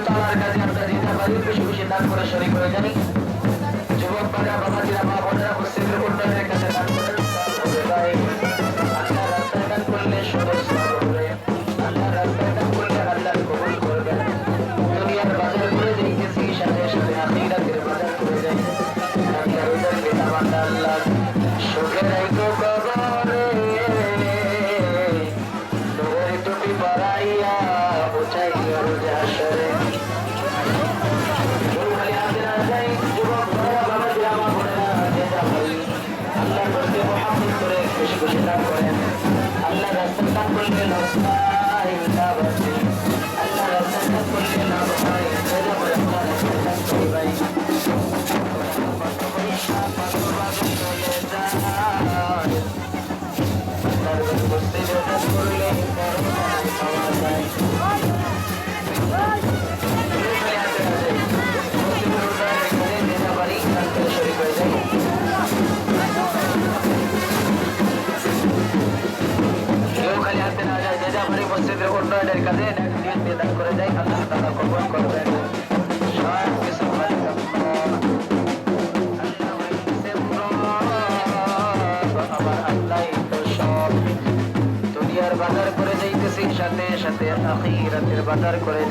দোতলার কাছে আমরা যেতে পারি বেশি বেশি দান করে শরীর করে জানি। যুবক ভাইরা বাবাজিরা মা বোনেরা মসজিদের মহাব্বত করে খুশি খুশি দান করেন আল্লাহ উন্নয়নের কাজে নির্দেশ করে যায় আল্লাহ তালা কবল করবেন?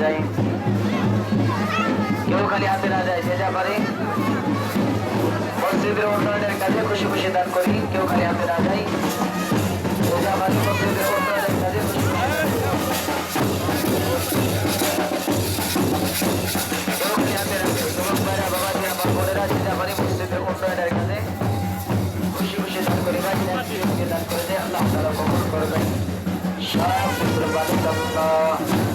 যাই কেউ খালি হাতে না যায় যে যা পারে উন্নয়নের কাজে খুশি খুশি দান করি কেউ খালি হাতে না যায় যে যা মসজিদের উন্নয়নের কাজে খুশি খুশি দান করি ভাই দান করে দেয় আল্লাহ তারা কবুল করবেন সব মালিক আল্লাহ